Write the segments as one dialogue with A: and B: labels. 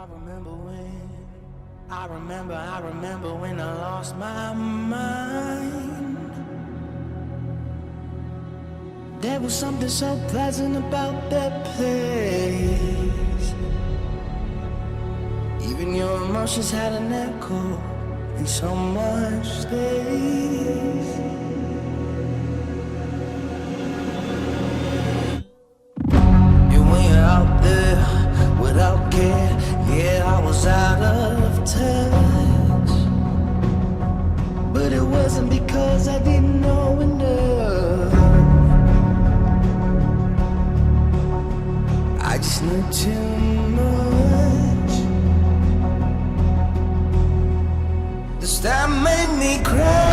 A: I remember when, I remember, I remember when I lost my mind. There was something so pleasant about that place. Even your emotions had an echo in so much space. that made me
B: cry.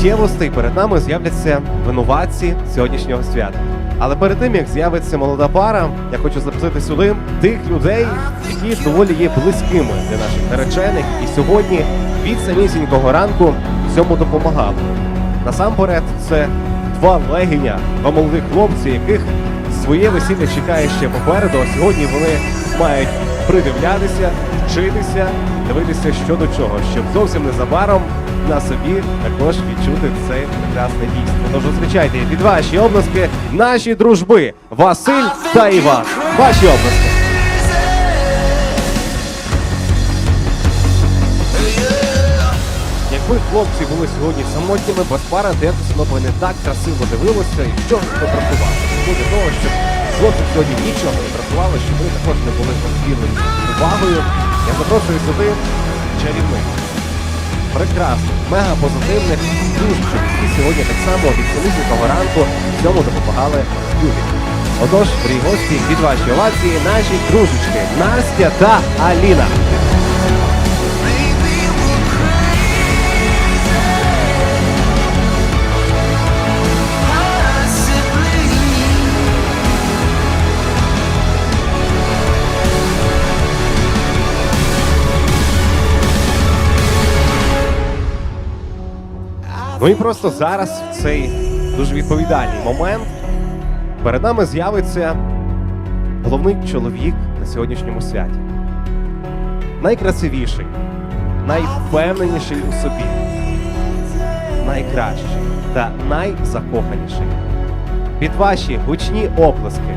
B: Миттєвостей перед нами з'являться винуватці сьогоднішнього свята. Але перед тим як з'явиться молода пара, я хочу запросити сюди тих людей, які доволі є близькими для наших наречених, і сьогодні від самісінького ранку цьому допомагали. Насамперед, це два легіня, два молодих хлопці, яких своє весілля чекає ще попереду. А сьогодні вони мають придивлятися, вчитися, дивитися що до чого, щоб зовсім незабаром на собі також відчути це прекрасне дійство. Тож зустрічайте під ваші обласки наші дружби Василь та Іван. Ваші обласки. Якби хлопці були сьогодні самотніми без пари, то якось не так красиво дивилося і що ж. Тому для того, щоб хлопці сьогодні нічого не працювали, щоб ви також не були постійною увагою. Я запрошую сюди чарівних, прекрасних, мега позитивних дужчих, які сьогодні так само від самісінького ранку цьому допомагали люди. Отож, при гості, від вашої овації, наші дружечки Настя та Аліна. Ну і просто зараз в цей дуже відповідальний момент перед нами з'явиться головний чоловік на сьогоднішньому святі. Найкрасивіший, найвпевненіший у собі, найкращий та найзакоханіший. Під ваші гучні оплески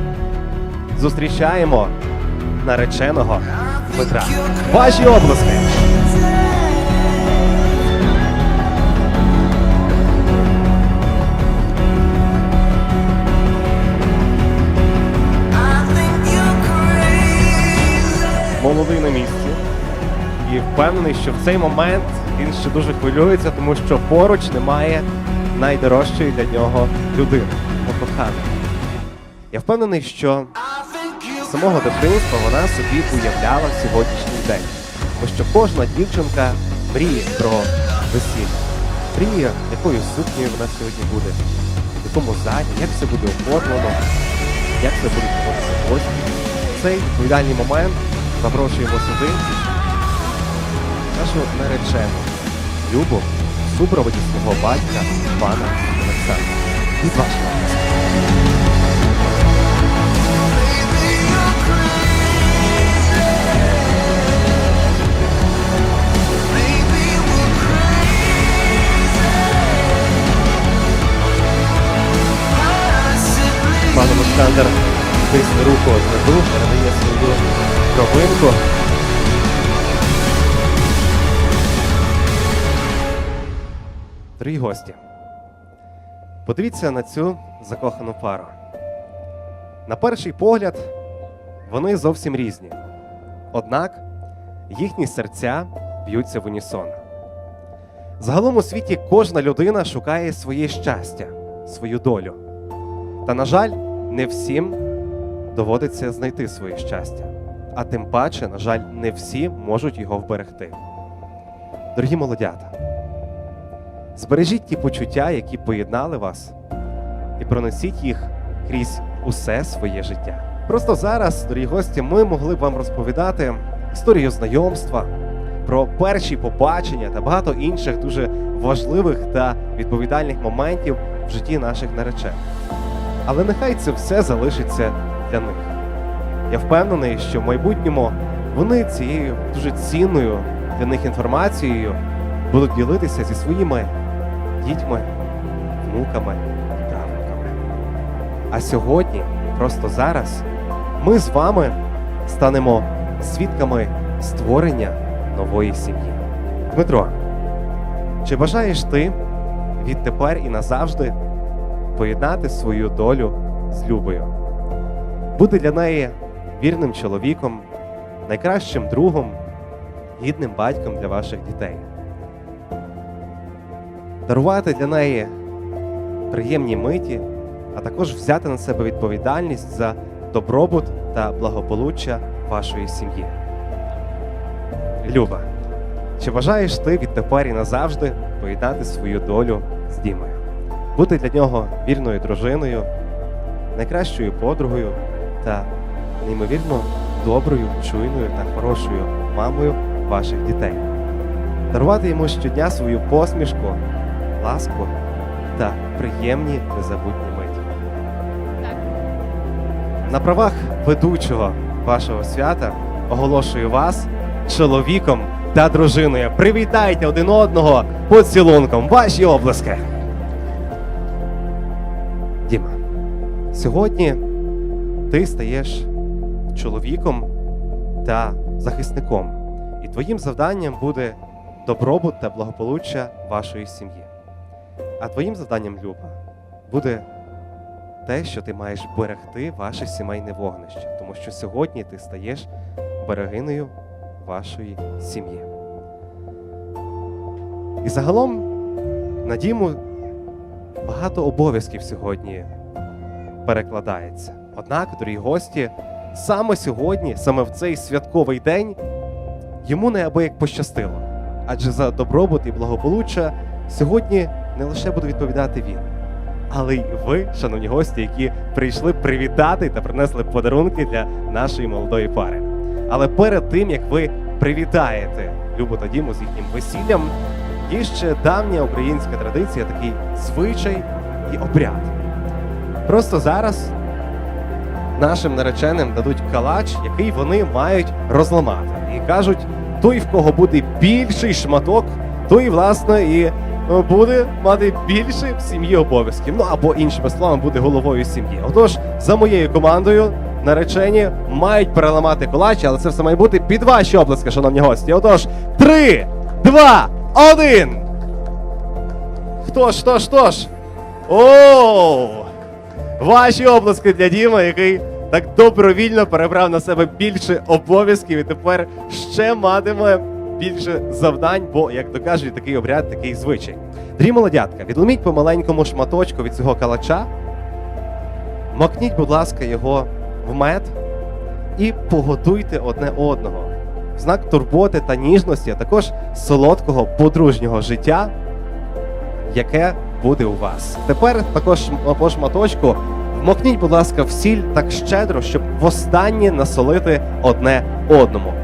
B: зустрічаємо нареченого Петра. Ваші оплески! Впевнений, що в цей момент він ще дуже хвилюється, тому що поруч немає найдорожчої для нього людини, покоханої. Я впевнений, що з самого дитинства вона собі уявляла сьогоднішній день, тому що кожна дівчинка мріє про весілля, мріє, якою сукнею вона сьогодні буде, в якому залі, як все буде оформлено, як це будуть поводитися гості. Цей відповідальний момент запрошуємо сюди нашу наречену Любу в супроводі свого батька пана Олександра. Від вашого. Пан Олександр тисне руку знизу, гості, подивіться на цю закохану пару. На перший погляд, вони зовсім різні. Однак їхні серця б'ються в унісон. Загалом у світі кожна людина шукає своє щастя, свою долю. Та, на жаль, не всім доводиться знайти своє щастя. А тим паче, на жаль, не всі можуть його вберегти. Дорогі молодята, збережіть ті почуття, які поєднали вас, і пронесіть їх крізь усе своє життя. Просто зараз, дорогі гості, ми могли б вам розповідати історію знайомства, про перші побачення та багато інших дуже важливих та відповідальних моментів в житті наших наречених. Але нехай це все залишиться для них. Я впевнений, що в майбутньому вони цією дуже цінною для них інформацією будуть ділитися зі своїми дітьми, внуками, правнуками. А сьогодні, просто зараз, ми з вами станемо свідками створення нової сім'ї. Дмитро, чи бажаєш ти відтепер і назавжди поєднати свою долю з Любою? Бути для неї вірним чоловіком, найкращим другом, гідним батьком для ваших дітей. Дарувати для неї приємні миті, а також взяти на себе відповідальність за добробут та благополуччя вашої сім'ї. Люба, чи бажаєш ти відтепер і назавжди поєднати свою долю з Дімою? Бути для нього вірною дружиною, найкращою подругою та неймовірно доброю, чуйною та хорошою мамою ваших дітей. Дарувати йому щодня свою посмішку, ласку та приємні незабутні миті.
C: Так.
B: На правах ведучого вашого свята оголошую вас чоловіком та дружиною. Привітайте один одного поцілунком. Ваші обласки. Діма, сьогодні ти стаєш чоловіком та захисником, і твоїм завданням буде добробут та благополуччя вашої сім'ї. А твоїм завданням, Люба, буде те, що ти маєш берегти ваше сімейне вогнище, тому що сьогодні ти стаєш берегиною вашої сім'ї. І загалом на Діму багато обов'язків сьогодні перекладається. Однак, дорогі гості, саме сьогодні, саме в цей святковий день, йому неабияк пощастило. Адже за добробут і благополуччя сьогодні не лише буде відповідати він, але й ви, шановні гості, які прийшли привітати та принесли подарунки для нашої молодої пари. Але перед тим як ви привітаєте Любу та Діму з їхнім весіллям, є ще давня українська традиція, такий звичай і обряд. Просто зараз нашим нареченим дадуть калач, який вони мають розламати. І кажуть, той, в кого буде більший шматок, той, власне, і буде мати більше в сім'ї обов'язків. Ну або іншими словами, буде головою сім'ї. Отож, за моєю командою, наречені мають переламати кулач, але це все має бути під ваші обласки, шановні гості. Отож, три, два, один. Хто ж, хто ж, хто ж? О! Ваші обласки для Діма, який так добровільно перебрав на себе більше обов'язків і тепер ще матиме більше завдань, бо, як то кажуть, такий обряд, такий звичай. Дрі молодятка, відломіть по маленькому шматочку від цього калача, макніть, будь ласка, його в мед і погодуйте одне одного. В знак турботи та ніжності, а також солодкого подружнього життя, яке буде у вас. Тепер також по шматочку вмокніть, будь ласка, в сіль так щедро, щоб востаннє насолити одне одному.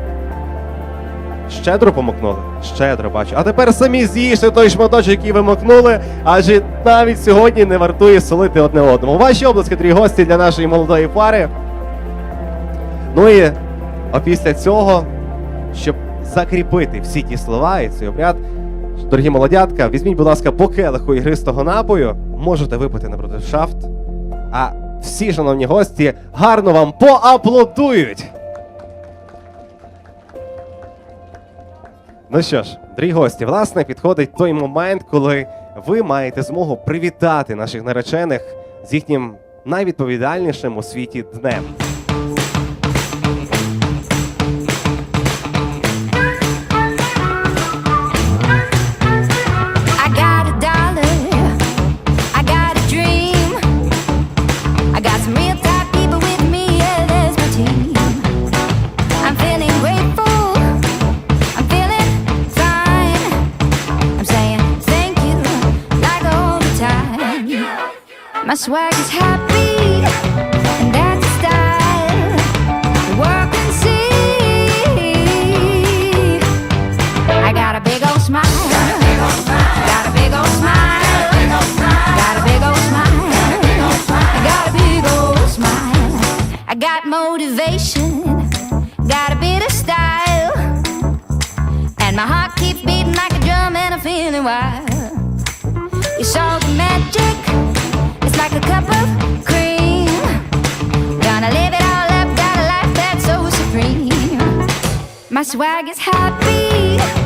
B: Щедро помокнули? Щедро бачу. А тепер самі з'їжте той шматочок, який ви мокнули, адже навіть сьогодні не вартує солити одне одному. Ваші обласки, дорогі гості для нашої молодої пари. Ну і а після цього, щоб закріпити всі ті слова і цей обряд, дорогі молодятка, візьміть, будь ласка, по келиху ігристого напою, можете випити на брудершафт, а всі шановні гості гарно вам поаплодують. Ну що ж, дорогі гості, власне, підходить той момент, коли ви маєте змогу привітати наших наречених з їхнім найвідповідальнішим у світі днем.
C: Swag is happy, and that's style. World can see. I got a big old smile. Got a big old smile. Got a big old smile. Got a big old smile. I got motivation. Got a bit of style. And my heart keeps beating like a drum and I'm feeling wild. My swag is happy